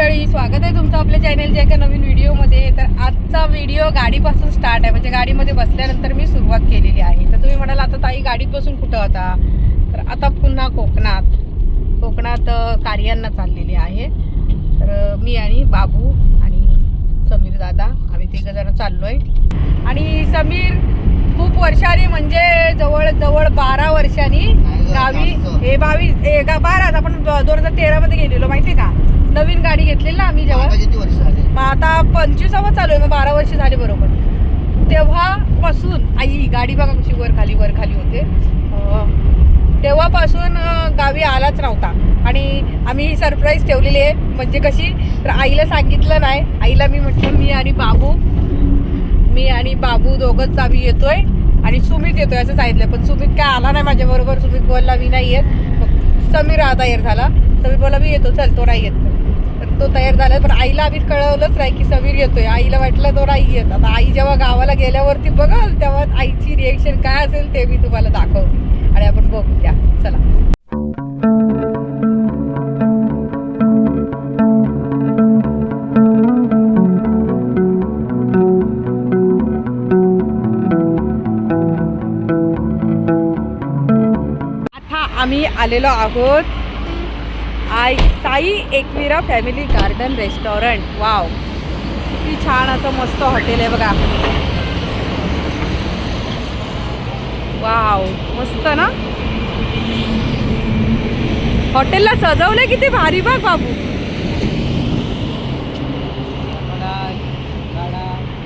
मंडळी स्वागत आहे तुमचं आपल्या चॅनलच्या एका नवीन व्हिडिओमध्ये तर आजचा व्हिडिओ गाडीपासून स्टार्ट आहे. म्हणजे गाडीमध्ये बसल्यानंतर मी सुरुवात केलेली आहे. तर तुम्ही म्हणाल आता ताई गाडीत बसून कुठं होता तर आता पुन्हा कोकणात. कोकणात कार्यांना चाललेली आहे. तर मी आणि बाबू आणि समीर दादा आम्ही तिघं जण चाललोय. आणि समीर खूप वर्षांनी म्हणजे जवळ जवळ बारा वर्षांनी गावी हे बावीस हे गा बाराच. आपण दोन हजार तेरा मध्ये गेलेलो माहितीये का? नवीन गाडी घेतलेली ना आम्ही जेव्हा. किती वर्ष झाले? मग आता पंचवीसावा चालू आहे मग बारा वर्ष झाले बरोबर. तेव्हापासून आई गाडी बघा कशी वर खाली वर खाली होते. तेव्हापासून गावी आलाच नव्हता. आणि आम्ही सरप्राईज ठेवलेली आहे. म्हणजे कशी तर आईला सांगितलं नाही. आईला मी म्हटलं मी आणि बाबू मी आणि बाबू दोघंच आम्ही येतोय आणि सुमित येतोय असं सांगितलं पण सुमित काय आला नाही माझ्याबरोबर. सुमित बोलला मी नाही येत. मग समीर हा तयार झाला. समीर बोलला मी येतो चल तो नाही येत. तो तयार झाला पण आईला आम्ही कळवलंच नाही की समीर येतोय. आईला वाटलं तो नाही येत. आता आई जेव्हा गावाला गेल्यावरती बघाल तेव्हा आईची रिएक्शन काय असेल ते मी तुम्हाला दाखवते. आणि आपण बघूया. चला. आम्ही आलेलो आहोत Sai Sai Ekvira family garden restaurant wow किती छान असं मस्त हॉटेल आहे बघा. वाव मस्त ना? हॉटेलला सजवलंय किती भारी बघ बाबू.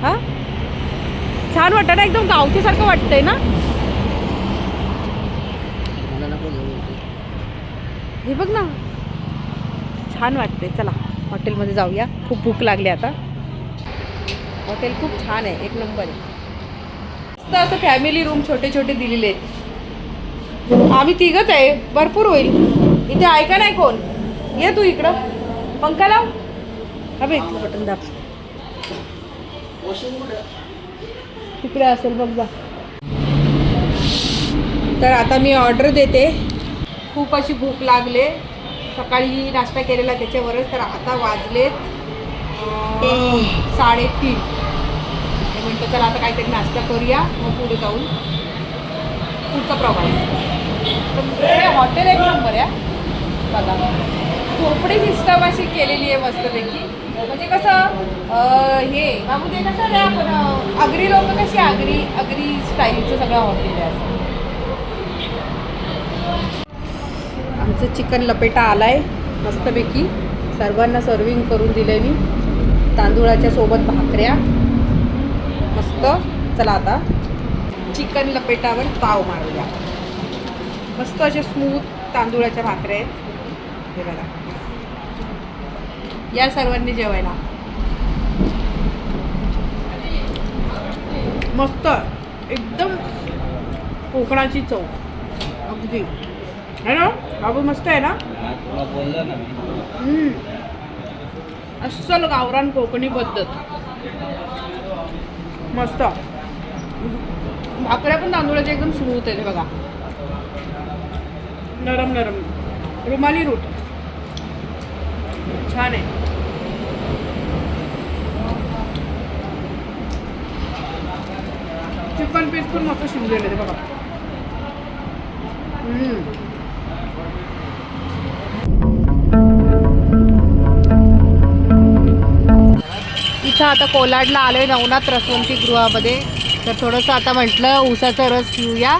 हा? छान वाटतं ना एकदम गावच्यासारखं वाटतंय ना? हे बघ ना. छान वाटते चला हॉटेलमध्ये जाऊया. खूप भूक लागली आता. हॉटेल खूप छान आहे एक नंबर आहे. मस्त असं फॅमिली रूम छोटे छोटे दिलेले आहेत. आम्ही तिघच आहे भरपूर होईल. इथे ऐका नाही कोण? ये तू इकडं. पंखा लाव. अभे बघ बटन दाब. तिकडे असेल बघ जा. तर आता मी ऑर्डर देते. खूप अशी भूक लागले. सकाळी नाश्ता केलेला त्याच्यावरच तर आता वाजलेत साडेतीन. मी म्हणतो चला आता काहीतरी नाश्ता करूया मग पुढे जाऊन पुढचा प्रवास. तर हॉटेल एक नंबर आहे बघा. झोपडी सिस्टम अशी केलेली आहे मस्तपैकी. म्हणजे कसं हे बाबू ते कसं आपण अग्री आगरी लोक कशी आगरी आगरी स्टाईलचं सगळं हॉटेल आहे असं. आमचं चिकन लपेटा आलाय मस्तपैकी. सर्वांना सर्विंग करून दिलं मी. तांदुळाच्या सोबत भाकऱ्या. मस्त. चला आता चिकन लपेटावर पाव मारूया. मस्त असे स्मूथ तांदुळाच्या भाकऱ्या आहेत. हे बघा. या सर्वांनी जेवायला. मस्त. एकदम कोकणाची चव. अगदी. है ना? बाबू मस्त आहे ना? हम्म. अस्सल गावरान कोकणी पद्धत. मस्त. भाकऱ्या पण तांदूळाचे एकदम स्मूथ आहेत बघा. नरम नरम. रुमाली रूट. छान आहे. चिकन पीस पण मस्त शिजलेले ते बघा. इथं आता कोलाडला आलोय नवनाथ रसवंती गृहामध्ये. तर थोडंसं आता म्हटलं ऊसाचा रस पिऊया.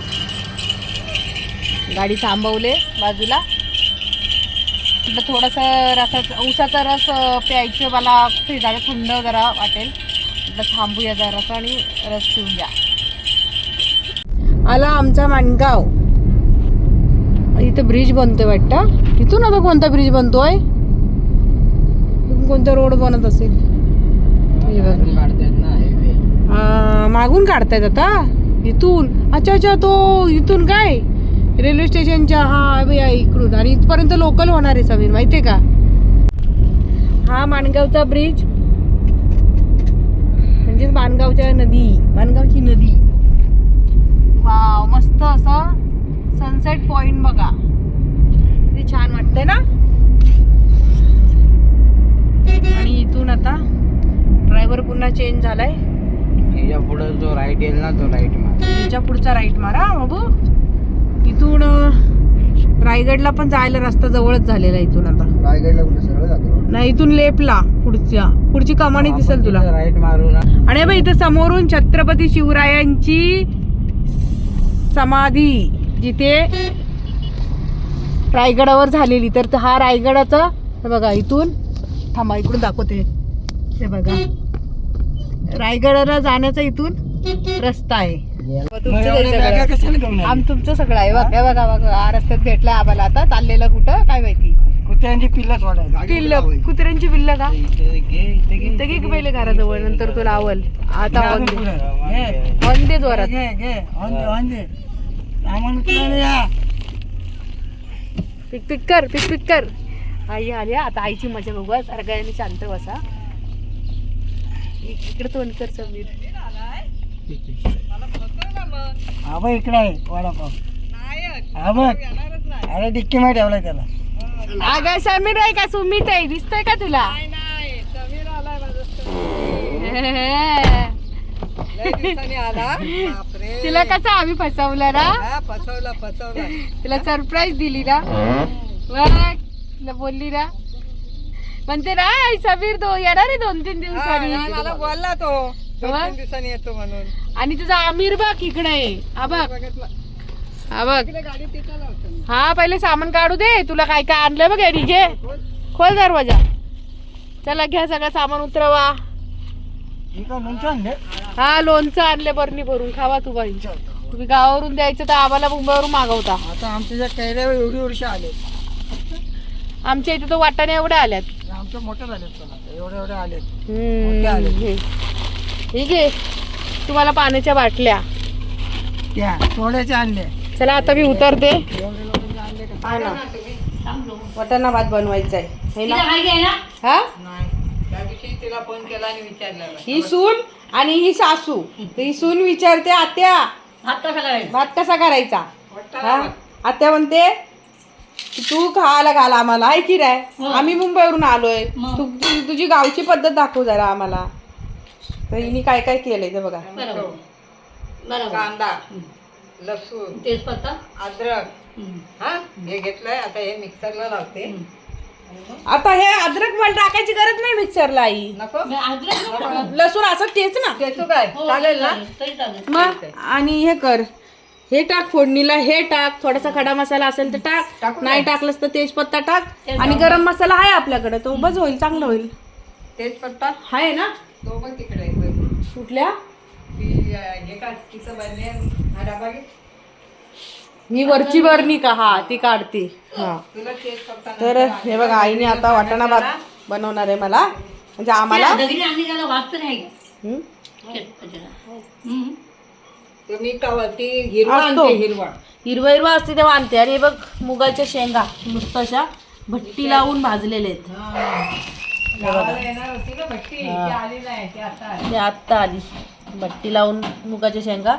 गाडी थांबवले बाजूला. म्हटलं थोडंसं रसाचा ऊसाचा रस प्यायचं मला फ्रीजाला थंड जरा वाटेल. म्हटलं थांबूया जरासं आणि रस पिऊया. आला आमचा माणगाव. इथं ब्रिज बनतोय वाटतं. इथून आता कोणता ब्रिज बनतोय? इथून कोणता रोड बनत असेल? मागून काढतायत आता? इथून? अच्छा अच्छा तो इथून काय? रेल्वे स्टेशनच्या हा इकडून. आणि इथपर्यंत लोकल होणार आहे समीर माहितीये का? हा माणगावचा ब्रिज म्हणजेच माणगावच्या नदी माणगावची नदी. वाव मस्त असं सनसेट पॉइंट बघा. ते छान वाटतंय ना? इथून आता चेंज झालाय. ह्याच्या पुढे जो राईट येईल ना तो राईट मार. याच्या पुढचा राईट मारा बाबू. इथून रायगडला पण जायला रस्ता जवळच झालेला इथून आता. रायगडला कुठे सरळ जातो नाही इथून लेपला पुढच्या पुढची कमानी दिसेल तुला. राईट मारू ना. आणि बघ इथं समोरून छत्रपती शिवरायांची समाधी जिथे रायगडावर झालेली. तर हा रायगडाचा बघा इथून थांबा इकडून दाखवते. हे बघा. रायगडाला जाण्याचा इथून रस्ता आहे. आम तुमचं सगळं आहे बघा. हे बघा बघा हा रस्त्यात भेटला आम्हाला. आता चाललेलं कुठं? काय माहिती? कुत्र्यांची वाढायला पिल्ल. कुत्र्यांची पिल्ल का? इथे घे पहिले घराजवळ नंतर तुला आवल. आता वंदे वंदे जोरात. पिक पिक कर पिक पिक कर आई आली. आता आईची मजा बघू सगळ्यांनी शांत बसा. इकडे तोंड कर समीर. हा बघ इकडे आहे वडापाव. हा बघ अरे डिक्की मध्ये ठेवलाय त्याला. अगं समीर आहे का? सुमित आहे. दिसतंय का तुला? तिला कसं आम्ही फसवलं ना? फसवला फसवला. तिला सरप्राईज दिली ना? बघ, तिला बोलली ना? म्हणते ना आई समीर दो येणार आहे दोन तीन दिवसांनी. मला बोलला तो. दोन? तीन दिवसांनी येतो म्हणून. आणि तुझा आमिर बघ इकडे. आहे हा बघ. हा बघ. गाडी तिथं लावतो हा पहिले सामान काढू दे. तुला काय काय आणलं बघ घरी घे. खोल. दरवाजा. चला घ्या सगळं सामान उतरवा. ही लोणचं आणले. हा लोणचं आणले बरणी भरून. खावा तू बाई. तुम्ही गावावरून द्यायचं तर आम्हाला मुंबईवरून मागवता. आता आमच्या ज्या कैऱ्या एवढी वर्ष आले आमच्या इथे तर वाटाणे एवढे आल्यात. मोठं एवढे एवढे आले मोठे आले. हम्म. ठीक आहे तुम्हाला पाण्याच्या बाटल्या. त्या थोड्याचे आणले चला आता मी उतरते. एवढे लोकांचे आणले का? हा ना. वाटाणा भात बनवायचा आहे. है ना? हा? नाही. त्या दिवशी तिला फोन केला आणि विचारलं. ही सून आणि ही सासू. तर ही सून विचारते आत्या भात कसा करायचा? हा? आत्या म्हणते की तू खायला घाल आम्हाला आहे की राय आम्ही मुंबईवरून आलोय. तू तु- तुझी गावची पद्धत दाखव जरा आम्हाला. तर हिने काय काय केलंय ते बघा. कांदा. लसूण. तेजपत्ता. अद्रक. हा? हे घेतलंय आता हे मिक्सरला लावते. आता हे अद्रक मला टाकायची गरज नाही मिक्सरला आई. नको? अद्रक लसूण असं तेच ना. घेतो काय? हो, चालेल ना? तरी चालेल. मग आणि हे कर. हे टाक फोडणीला हे टाक. थोडासा खडा मसाला असेल तर टाक. टाकू नाही टाकलंस तर तेजपत्ता टाक. आणि गरम मसाला आहे आपल्याकडे. तो बस होईल चांगलं होईल. तेजपत्ता? आहे ना? तो पण तिकडे. कुठल्या? हे वरची बरणी का? हा ती काढते. हा. तुला तेजपत्ता तर हे बघा आईने आता वाटाणा भात बनवणार आहे मला. म्हणजे आम्हाला ती हिरवा असतो. आणते हिरवा. हिरवा हिरवा असते तेव्हा आणते. आणि हे बघ मुगाच्या शेंगा नुसतं अशा भट्टी लावून भाजलेले आहेत. गावाला येणार होती ना भट्टी? ती आली नाही ती आता आली. ते आत्ता आली. भट्टी लावून मुगाच्या शेंगा.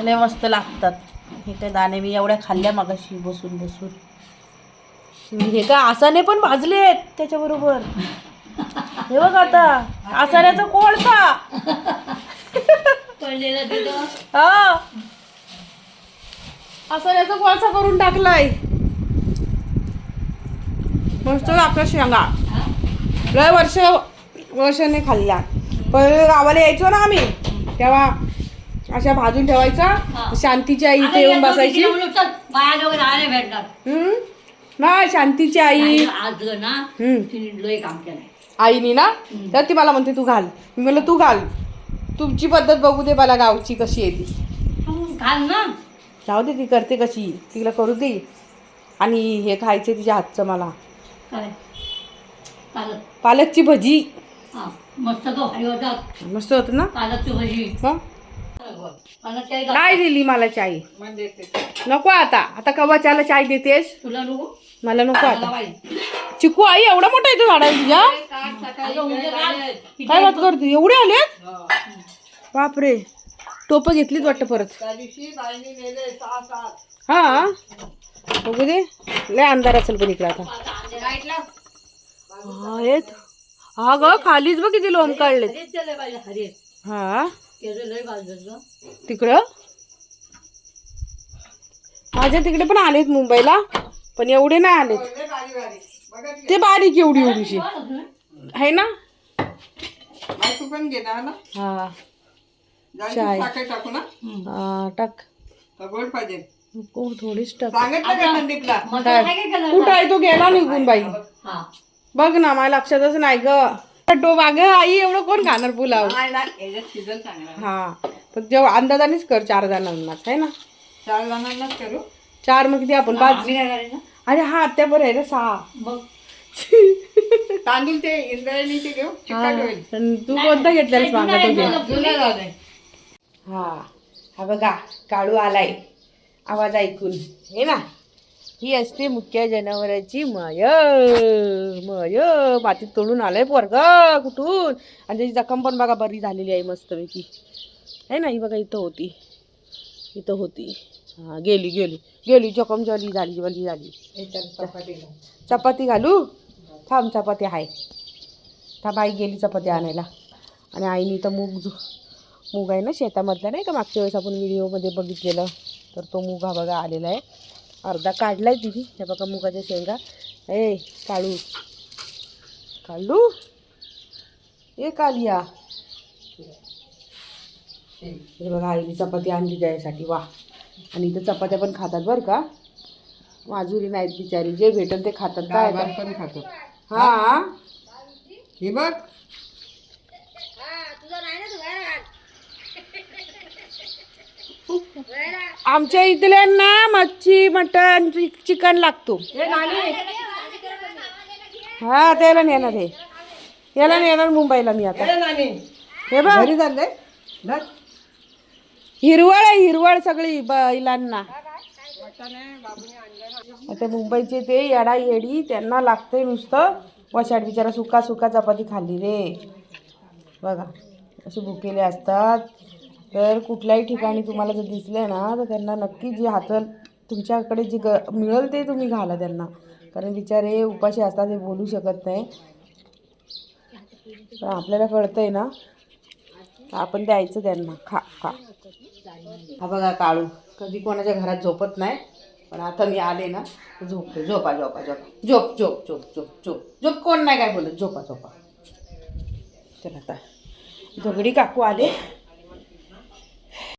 लय मस्त लागतात. हे काय दाणे मी एवढ्या खाल्ल्या मागाशी बसून बसून. हे का आसाने पण भाजले आहेत त्याच्याबरोबर. हे बघ आता. आसाण्याचा कोळसा. हा. आसाण्याचा कोळसा करून टाकलाय. मस्त लागतात शेंगा. लय वर्ष वर्षाने खाल्ल्या. पहिले गावाला यायचो ना आम्ही तेव्हा अशा भाजून ठेवायचा. शांतीची आई इथे येऊन बसायची. हम्म? नाही शांतीची आई. आज ना हम्म. तिने लय काम केलंय. आईनी ना? तर ती मला म्हणते तू घाल. मी म्हणलं तू घाल. तुमची पद्धत बघू दे मला गावची कशी आहे ती. तू घाल ना. जाऊ दे ती करते कशी. तिला करू दे. आणि हे खायचे तिच्या हातचं मला. काय? पालकची भजी. हा मस्त तो होतं ना? पालकची भजी. मग? मला. नाही दिली मला चाय. नको आता. आता कवाच्याला चाय देतेस? तुला नको. मला नको मला आता. पाहिजे चिकू आई एवढा मोठा येतो आहे तुझ्या? काय बात करते? एवढे आले बापरे. टोप घेतलीच वाटतं परत. हा? बघू दे. लय अंधार असेल पण इकडे आता. हा, आहेत. हा ग खालीच बघ किती लोंब काढले हा? तिकडं? माझ्या तिकडे पण आलेत मुंबईला पण एवढे नाही आलेत. ते बारीक एवढी एवढीशी आहे ना? तू पण घेणार ना? हा. चाय. साखर टाकू ना? हा, टाक. का गोड पाहिजे? नको थोडीच टाक. सांगितलं का संदीपला? मसाला काय? काय केलं कुठं आहे तो? गेला निघून बाई. हा. बघ ना माझ्या लक्षातच नाही ग. तो बाग आई एवढं कोण खाणार पुलाव? नाही ना याच्यात शिजल चांगला हा. पण जेव्हा अंदाजानेच कर चार जणांनाच आहे ना? चार जणांनाच करू? चार मग किती आपण? पाच. अरे हा आत्या बरं आहे ना सहा. मग? तांदूळ ते इंद्रायणीचे घेऊ चिकट होईल पण तू कोणता घेतलेला सांगा तो घे. जुन्या जाऊ दे. हा हा बघा काळू आलाय. आवाज ऐकून. हे ना ही असते मुख्य जनावरांची माय माय मातीत तोडून आलाय पोरग कुठून? आणि त्याची जखम पण बघा बरी झालेली आहे मस्तपैकी. आहे ना ही बघा इथं होती. इथं होती. हा गेली गेली. गेली जखम झाली झाली. बरी झाली चपाती घालू? थांब चपाती आहे. थांब आई गेली चपाती आणायला. आणि आईने तर मूग मूग आहे ना शेतामधला नाही का? मागच्या वेळेस आपण व्हिडिओमध्ये बघितलेलं. तर तो मूग हा बघा आलेला आहे. अर्धा काढलाय तिने. हे बघा मुगाच्या शेंगा. ए काळू. काढू ए कालिया. हे बघा आईने चपाती आणली त्यासाठी वा. आणि इथं चपात्या पण खातात बरं का. माजुरी नाहीत बिचारी जे भेटेल ते खातात. काय पण खातो हा? ही बघ. आमच्या इथल्यांना मच्छी मटन चिकन लागतो. हा त्याला नेणार हे. याला नेणार मुंबईला मी आता. हे बघ. घरी चाललंय. हिरवळ आहे हिरवळ सगळी बैलांना आता मुंबईचे ते येडा येडी त्यांना लागते नुसतं वशाट बिचारा सुका सुका चपाती खाल्ली रे. बघा असे भुकेले असतात. तर कुठल्याही ठिकाणी तुम्हाला जर दिसले ना तर त्यांना नक्की जे हातल तुमच्याकडे जे ग मिळेल ते तुम्ही घाला त्यांना. कारण बिचारे उपाशी असतात हे बोलू शकत नाही. पण आपल्याला कळतंय ना आपण द्यायचं त्यांना. खा खा. हा बघा काळू कधी कोणाच्या घरात झोपत नाही पण आता मी आले ना झोपते झोपा झोपा झोपा झोप. झोप झोप झोप झोप झोप. कोण नाही काय बोलत झोपा झोपा. चला आता. झगडी काकू आले.